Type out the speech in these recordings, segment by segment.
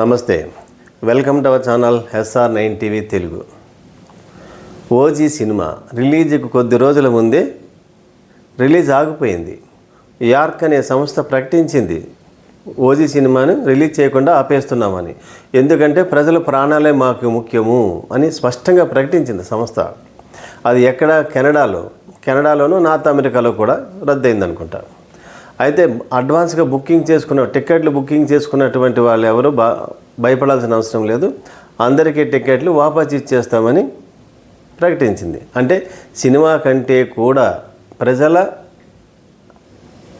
నమస్తే. Welcome to our channel SR nine TV Telugu. OG cinema రిలీజ్కు కొద్ది రోజుల ముందే రిలీజ్ ఆగిపోయింది. యార్క్ అనే సంస్థ ప్రకటించింది. ఓజీ సినిమాను రిలీజ్ చేయకుండా ఆపేస్తున్నామని. ఎందుకంటే ప్రజల ప్రాణాలే మాకు ముఖ్యము అని స్పష్టంగా ప్రకటించింది సంస్థ. అది ఎక్కడ కెనడాలో కెనడాలోనూ నార్త్ అమెరికాలో కూడా రద్దయింది అనుకుంటాను అయితే అడ్వాన్స్గా బుకింగ్ చేసుకున్న టికెట్లు బుకింగ్ చేసుకున్నటువంటి వాళ్ళు ఎవరు భయపడాల్సిన అవసరం లేదు. అందరికీ టికెట్లు వాపస్ ఇచ్చేస్తామని ప్రకటించింది. అంటే సినిమా కంటే కూడా ప్రజల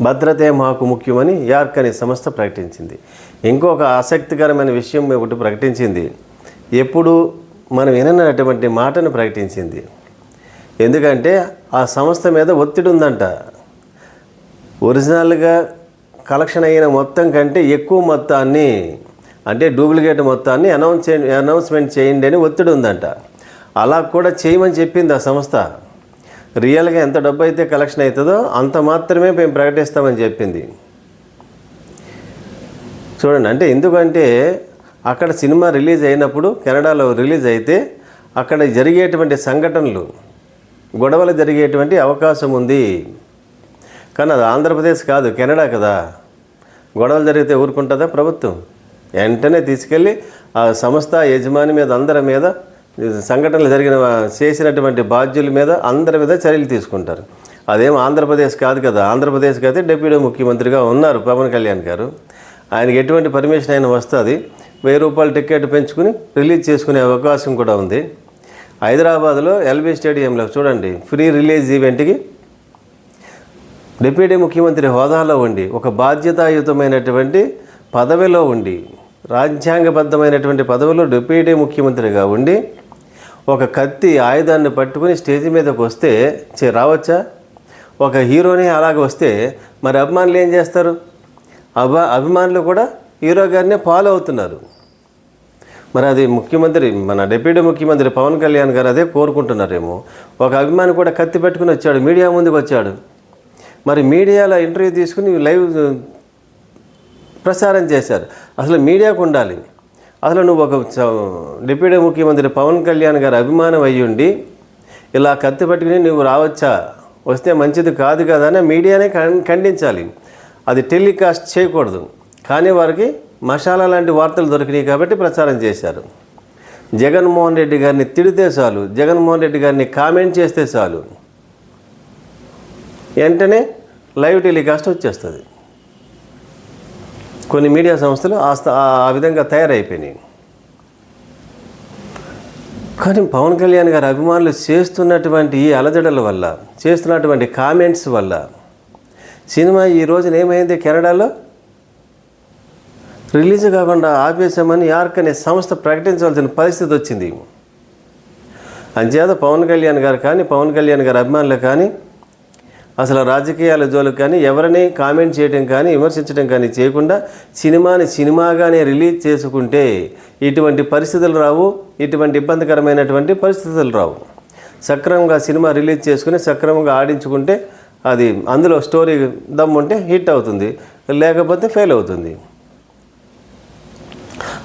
భద్రతే మాకు ముఖ్యమని యార్క్ అనే సంస్థ ప్రకటించింది. ఇంకొక ఆసక్తికరమైన విషయం ఒకటి ప్రకటించింది. ఎప్పుడు మనం విననటువంటి మాటను ప్రకటించింది. ఎందుకంటే ఆ సంస్థ మీద ఒత్తిడి ఉందంట. ఒరిజినల్గా కలెక్షన్ అయిన మొత్తం కంటే ఎక్కువ మొత్తాన్ని అంటే డూప్లికేట్ మొత్తాన్ని అనౌన్స్ అనౌన్స్మెంట్ చేయండి అని ఒత్తిడి ఉందంట. అలా కూడా చేయమని చెప్పింది ఆ సంస్థ. రియల్గా ఎంత డబ్బు అయితే కలెక్షన్ అవుతుందో అంత మాత్రమే మేము ప్రకటిస్తామని చెప్పింది. చూడండి అంటే ఎందుకంటే అక్కడ సినిమా రిలీజ్ అయినప్పుడు కెనడాలో రిలీజ్ అయితే అక్కడ జరిగేటువంటి సంఘటనలు గొడవలు జరిగేటువంటి అవకాశం ఉంది. కానీ అది ఆంధ్రప్రదేశ్ కాదు కెనడా కదా. గొడవలు జరిగితే ఊరుకుంటుందా ప్రభుత్వం? వెంటనే తీసుకెళ్ళి ఆ సంస్థ యజమాని మీద అందరి మీద సంఘటనలు జరిగిన చేసినటువంటి బాధ్యుల మీద అందరి మీద చర్యలు తీసుకుంటారు. అదేం ఆంధ్రప్రదేశ్ కాదు కదా. ఆంధ్రప్రదేశ్కి అయితే డిప్యూటీ ముఖ్యమంత్రిగా ఉన్నారు పవన్ కళ్యాణ్ గారు. ఆయనకి ఎటువంటి పర్మిషన్ అయినా వస్తుంది. వెయ్యి రూపాయలు టికెట్ పెంచుకుని రిలీజ్ చేసుకునే అవకాశం కూడా ఉంది. హైదరాబాద్లో ఎల్బీ స్టేడియంలో చూడండి ఫ్రీ రిలీజ్ ఈవెంట్కి డిప్యూటీ ముఖ్యమంత్రి హోదాలో ఉండి ఒక బాధ్యతాయుతమైనటువంటి పదవిలో ఉండి రాజ్యాంగబద్ధమైనటువంటి పదవిలో డిప్యూటీ ముఖ్యమంత్రిగా ఉండి ఒక కత్తి ఆయుధాన్ని పట్టుకుని స్టేజ్ మీదకి వస్తే చే రావచ్చా? ఒక హీరోని అలాగ వస్తే మరి అభిమానులు ఏం చేస్తారు? అభా అభిమానులు కూడా హీరో గారినే ఫాలో అవుతున్నారు. మరి అది ముఖ్యమంత్రి మన డిప్యూటీ ముఖ్యమంత్రి పవన్ కళ్యాణ్ గారు అదే కోరుకుంటున్నారేమో. ఒక అభిమాని కూడా కత్తి పెట్టుకుని వచ్చాడు మీడియా ముందుకు వచ్చాడు మరి మీడియాలో ఇంటర్వ్యూ తీసుకుని లైవ్ ప్రసారం చేశారు. అసలు మీడియాకు ఉండాలి. అసలు నువ్వు ఒక డిప్యూటీ ముఖ్యమంత్రి పవన్ కళ్యాణ్ గారి అభిమానం అయ్యుండి ఇలా కత్తి పట్టుకుని నువ్వు రావచ్చా? వస్తే మంచిది కాదు కదా అని మీడియానే ఖండించాలి. అది టెలికాస్ట్ చేయకూడదు. కానీ వారికి మసాలా లాంటి వార్తలు దొరికినాయి కాబట్టి ప్రచారం చేశారు. జగన్మోహన్ రెడ్డి గారిని తిడితే చాలు. జగన్మోహన్ రెడ్డి గారిని కామెంట్ చేస్తే చాలు. వెంటనే లైవ్ టెలికాస్ట్ వచ్చేస్తుంది. కొన్ని మీడియా సంస్థలు ఆ ఆ విధంగా తయారైపోయినాయి. కానీ పవన్ కళ్యాణ్ గారి అభిమానులు చేస్తున్నటువంటి ఈ అలజడల వల్ల చేస్తున్నటువంటి కామెంట్స్ వల్ల సినిమా ఈ రోజున ఏమైంది కెనడాలో? రిలీజ్ కాకుండా ఆపేశామని యార్క్ అనే సంస్థ ప్రకటించవలసిన పరిస్థితి వచ్చింది. అంచేత పవన్ కళ్యాణ్ గారు కానీ పవన్ కళ్యాణ్ గారి అభిమానులు కానీ అసలు రాజకీయాల జోలు కానీ ఎవరిని కామెంట్ చేయడం కానీ విమర్శించడం కానీ చేయకుండా సినిమాని సినిమాగానే రిలీజ్ చేసుకుంటే ఇటువంటి పరిస్థితులు రావు ఇటువంటి ఇబ్బందికరమైనటువంటి పరిస్థితులు రావు. సక్రమంగా సినిమా రిలీజ్ చేసుకుని సక్రమంగా ఆడించుకుంటే అది అందులో స్టోరీ దమ్ముంటే హిట్ అవుతుంది లేకపోతే ఫెయిల్ అవుతుంది.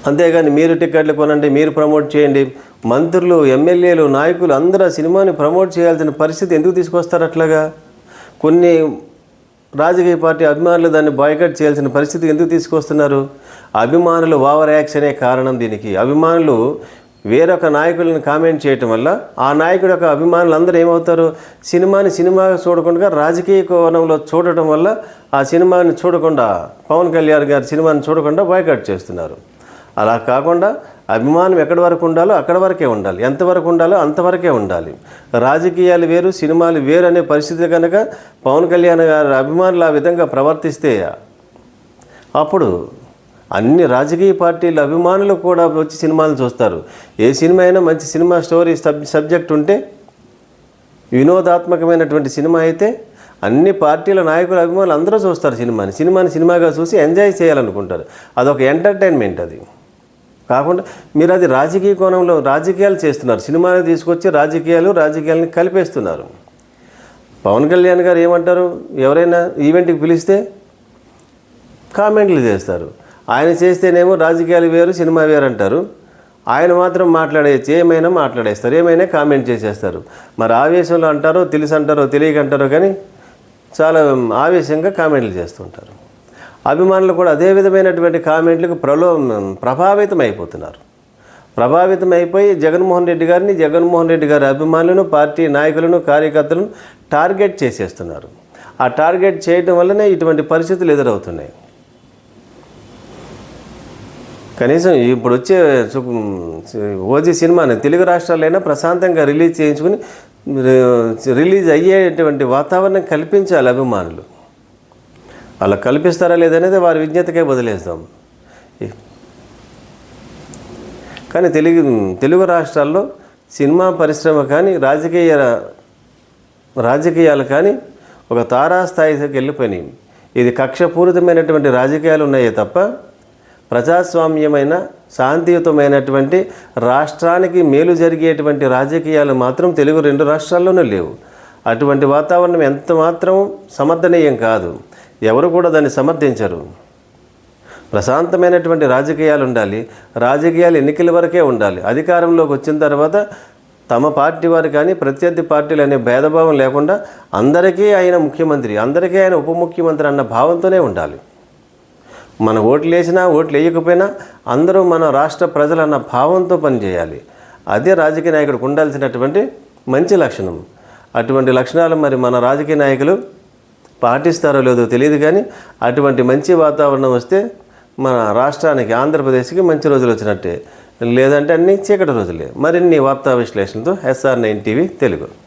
అంతేగాని మీరు టికెట్లు కొనండి మీరు ప్రమోట్ చేయండి మంత్రులు ఎమ్మెల్యేలు నాయకులు అందరూ సినిమాని ప్రమోట్ చేయాల్సిన పరిస్థితి ఎందుకు తీసుకొస్తారు అట్లాగా? కొన్ని రాజకీయ పార్టీ అభిమానులు దాన్ని బాయ్కట్ చేయాల్సిన పరిస్థితి ఎందుకు తీసుకొస్తున్నారు? అభిమానులు ఓవర్ యాక్షనే కారణం దీనికి? అభిమానులు వేరొక నాయకులను కామెంట్ చేయటం వల్ల ఆ నాయకుడు యొక్క అభిమానులు అందరూ ఏమవుతారు? సినిమాని సినిమాగా చూడకుండా రాజకీయ కోణంలో చూడటం వల్ల ఆ సినిమాని చూడకుండా పవన్ కళ్యాణ్ గారి సినిమాని చూడకుండా బాయ్కట్ చేస్తున్నారు. అలా కాకుండా అభిమానం ఎక్కడి వరకు ఉండాలో అక్కడ వరకే ఉండాలి. ఎంతవరకు ఉండాలో అంతవరకే ఉండాలి. రాజకీయాలు వేరు సినిమాలు వేరు అనే పరిస్థితి కనుక పవన్ కళ్యాణ్ గారి అభిమానులు ఆ విధంగా ప్రవర్తిస్తే అప్పుడు అన్ని రాజకీయ పార్టీల అభిమానులు కూడా వచ్చి సినిమాలు చూస్తారు. ఏ సినిమా అయినా మంచి సినిమా స్టోరీ సబ్ సబ్జెక్ట్ ఉంటే వినోదాత్మకమైనటువంటి సినిమా అయితే అన్ని పార్టీల నాయకుల అభిమానులు అందరూ చూస్తారు సినిమాని. సినిమాని సినిమాగా చూసి ఎంజాయ్ చేయాలనుకుంటారు. అదొక ఎంటర్టైన్మెంట్ అది. కాకుండా మీరు అది రాజకీయ కోణంలో రాజకీయాలు చేస్తున్నారు. సినిమాని తీసుకొచ్చి రాజకీయాలు రాజకీయాలని కలిపేస్తున్నారు. పవన్ కళ్యాణ్ గారు ఏమంటారు? ఎవరైనా ఈవెంట్కి పిలిస్తే కామెంట్లు చేస్తారు. ఆయన చేస్తేనేమో రాజకీయాలు వేరు సినిమా వేరు అంటారు. ఆయన మాత్రం మాట్లాడేయచ్చు ఏమైనా మాట్లాడేస్తారు. ఏమైనా కామెంట్ చేసేస్తారు. మరి ఆవేశంలో అంటారో తెలిసి అంటారో తెలియక అంటారో కానీ చాలా ఆవేశంగా కామెంట్లు చేస్తుంటారు. అభిమానులు కూడా అదే విధమైనటువంటి కామెంట్లకు ప్రలో ప్రభావితం అయిపోతున్నారు ప్రభావితం అయిపోయి జగన్మోహన్ రెడ్డి గారిని జగన్మోహన్ రెడ్డి గారి అభిమానులను పార్టీ నాయకులను కార్యకర్తలను టార్గెట్ చేసేస్తున్నారు. ఆ టార్గెట్ చేయడం వల్లనే ఇటువంటి పరిస్థితులు ఎదురవుతున్నాయి. కనీసం ఇప్పుడు వచ్చే ఓజీ సినిమాని తెలుగు రాష్ట్రాలైనా ప్రశాంతంగా రిలీజ్ చేయించుకుని రిలీజ్ అయ్యేటువంటి వాతావరణం కల్పించాలి అభిమానులు. అలా కల్పిస్తారా లేదనేది వారి విజ్ఞతకే వదిలేస్తాం. కానీ తెలుగు తెలుగు రాష్ట్రాల్లో సినిమా పరిశ్రమ కానీ రాజకీయ రాజకీయాలు కానీ ఒక తారాస్థాయికి వెళ్ళిపోయినాయి. ఇది కక్షపూరితమైనటువంటి రాజకీయాలు ఉన్నాయే తప్ప ప్రజాస్వామ్యమైన శాంతియుతమైనటువంటి రాష్ట్రానికి మేలు జరిగేటువంటి రాజకీయాలు మాత్రం తెలుగు రెండు రాష్ట్రాల్లోనూ లేవు. అటువంటి వాతావరణం ఎంత మాత్రం సమర్థనీయం కాదు. ఎవరు కూడా దాన్ని సమర్థించరు. ప్రశాంతమైనటువంటి రాజకీయాలు ఉండాలి. రాజకీయాలు ఎన్నికల వరకే ఉండాలి. అధికారంలోకి వచ్చిన తర్వాత తమ పార్టీ వారు కానీ ప్రత్యర్థి పార్టీలు అనే భేదభావం లేకుండా అందరికీ ఆయన ముఖ్యమంత్రి అందరికీ ఆయన ఉప ముఖ్యమంత్రి అన్న భావంతోనే ఉండాలి. మన ఓట్లు వేసినా ఓట్లు వేయకపోయినా అందరూ మన రాష్ట్ర ప్రజలన్న భావంతో పనిచేయాలి. అదే రాజకీయ నాయకుడికి ఉండాల్సినటువంటి మంచి లక్షణం. అటువంటి లక్షణాలు మరి మన రాజకీయ నాయకులు పాటిస్తారో లేదో తెలియదు కానీ అటువంటి మంచి వాతావరణం వస్తే మన రాష్ట్రానికి ఆంధ్రప్రదేశ్కి మంచి రోజులు వచ్చినట్టే. లేదంటే అన్ని చీకటి రోజులే. మరిన్ని వార్తా విశ్లేషణతో ఎస్ఆర్ నైన్ టీవీ తెలుగు.